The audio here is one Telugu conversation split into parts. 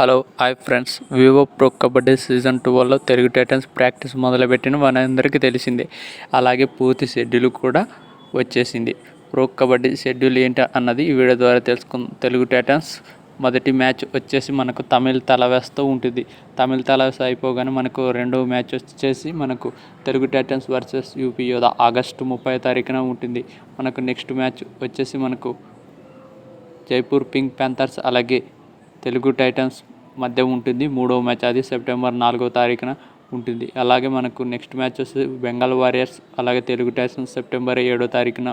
Hello hi friends Vivo Pro Kabaddi season టూలో తెలుగు టైటన్స్ ప్రాక్టీస్ మొదలుపెట్టిన మనందరికీ తెలిసిందే. అలాగే పూర్తి షెడ్యూల్ కూడా వచ్చేసింది. ప్రో కబడ్డీ షెడ్యూల్ ఏంటి అన్నది ఈ వీడియో ద్వారా తెలుసుకుందాం. తెలుగు టైటన్స్ మొదటి మ్యాచ్ వచ్చేసి మనకు తమిళ్ తలవేస్తూ ఉంటుంది. తమిళ్ తలవేస అయిపోగానే మనకు రెండో మ్యాచ్ వచ్చేసి మనకు Telugu Titans versus UP Yodha August ముప్పై తారీఖున ఉంటుంది. మనకు నెక్స్ట్ మ్యాచ్ వచ్చేసి మనకు జైపూర్ పింక్ ప్యాంథర్స్ అలాగే తెలుగు టైటన్స్ మధ్య ఉంటుంది. మూడో మ్యాచ్ అది సెప్టెంబర్ నాలుగో తారీఖున ఉంటుంది. అలాగే మనకు నెక్స్ట్ మ్యాచ్ వచ్చి బెంగాల్ వారియర్స్ అలాగే తెలుగు టైటన్స్ సెప్టెంబర్ ఏడో తారీఖున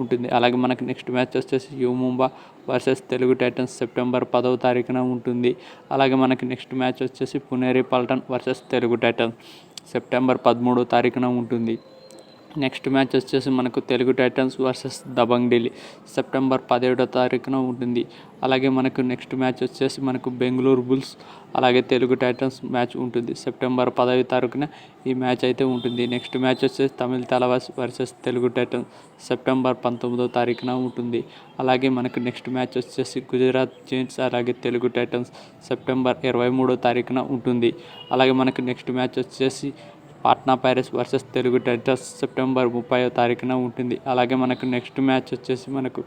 ఉంటుంది. అలాగే మనకు నెక్స్ట్ మ్యాచ్ వచ్చేసి U Mumba versus Telugu Titans September పదవ తారీఖున ఉంటుంది. అలాగే మనకి నెక్స్ట్ మ్యాచ్ వచ్చేసి Puneri Paltan versus Telugu Titans September పదమూడో తారీఖున ఉంటుంది. నెక్స్ట్ మ్యాచ్ వచ్చేసి మనకు Telugu Titans versus Dabang Delhi September పదిహేడో తారీఖున ఉంటుంది. అలాగే మనకు నెక్స్ట్ మ్యాచ్ వచ్చేసి మనకు బెంగళూరు బుల్స్ అలాగే తెలుగు టైటన్స్ మ్యాచ్ ఉంటుంది. సెప్టెంబర్ పదవి తారీఖున ఈ మ్యాచ్ అయితే ఉంటుంది. నెక్స్ట్ మ్యాచ్ వచ్చేసి Tamil Thalaivas versus Telugu Titans September పంతొమ్మిదో తారీఖున ఉంటుంది. అలాగే మనకు నెక్స్ట్ మ్యాచ్ వచ్చేసి గుజరాత్ జైన్స్ అలాగే తెలుగు టైటన్స్ సెప్టెంబర్ ఇరవై మూడో తారీఖున ఉంటుంది. అలాగే మనకు నెక్స్ట్ మ్యాచ్ వచ్చేసి Patna Pirates versus Telugu Titans September ముప్పై తారీఖున ఉంటుంది. అలాగే మనకు నెక్స్ట్ మ్యాచ్ వచ్చేసి మనకు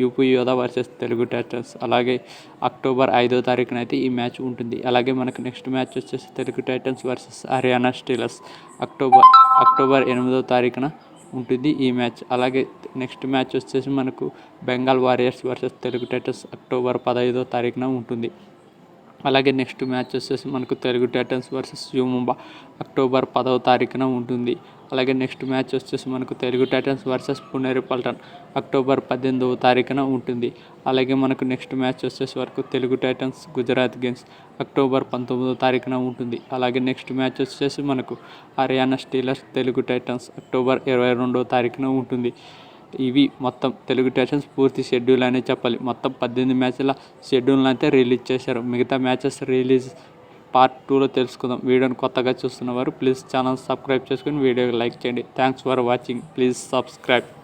UP Yodha versus Telugu Titans అలాగే అక్టోబర్ ఐదో తారీఖున అయితే ఈ మ్యాచ్ ఉంటుంది. అలాగే మనకు నెక్స్ట్ మ్యాచ్ వచ్చేసి Telugu Titans versus Haryana Steelers. October October ఎనిమిదో తారీఖున ఉంటుంది ఈ మ్యాచ్. అలాగే నెక్స్ట్ మ్యాచ్ వచ్చేసి మనకు Bengal Warriors versus Telugu Titans October పదహైదో తారీఖున ఉంటుంది. అలాగే నెక్స్ట్ మ్యాచ్ వచ్చేసి మనకు Telugu Titans versus U Mumba October పదవ తారీఖున ఉంటుంది. అలాగే నెక్స్ట్ మ్యాచ్ వచ్చేసి మనకు Telugu Titans versus Puneri Paltan October పద్దెనిమిదవ తారీఖున ఉంటుంది. అలాగే మనకు నెక్స్ట్ మ్యాచ్ వచ్చేసి వరకు Telugu Titans Gujarat Giants October పంతొమ్మిదవ తారీఖున ఉంటుంది. అలాగే నెక్స్ట్ మ్యాచ్ వచ్చేసి మనకు Haryana Steelers Telugu Titans October ఇరవై రెండవ తారీఖున ఉంటుంది. ఇవి మొత్తం తెలుగు టేషన్స్ పూర్తి షెడ్యూల్ అనే చెప్పాలి. మొత్తం పద్దెనిమిది మ్యాచ్ల షెడ్యూల్ని అయితే రిలీజ్ చేశారు. మిగతా మ్యాచెస్ రిలీజ్ పార్ట్ టూలో తెలుసుకుందాం. వీడియోని కొత్తగా చూస్తున్నవారు ప్లీజ్ ఛానల్ సబ్స్క్రైబ్ చేసుకుని వీడియోకి లైక్ చేయండి. Thanks for watching. Please subscribe.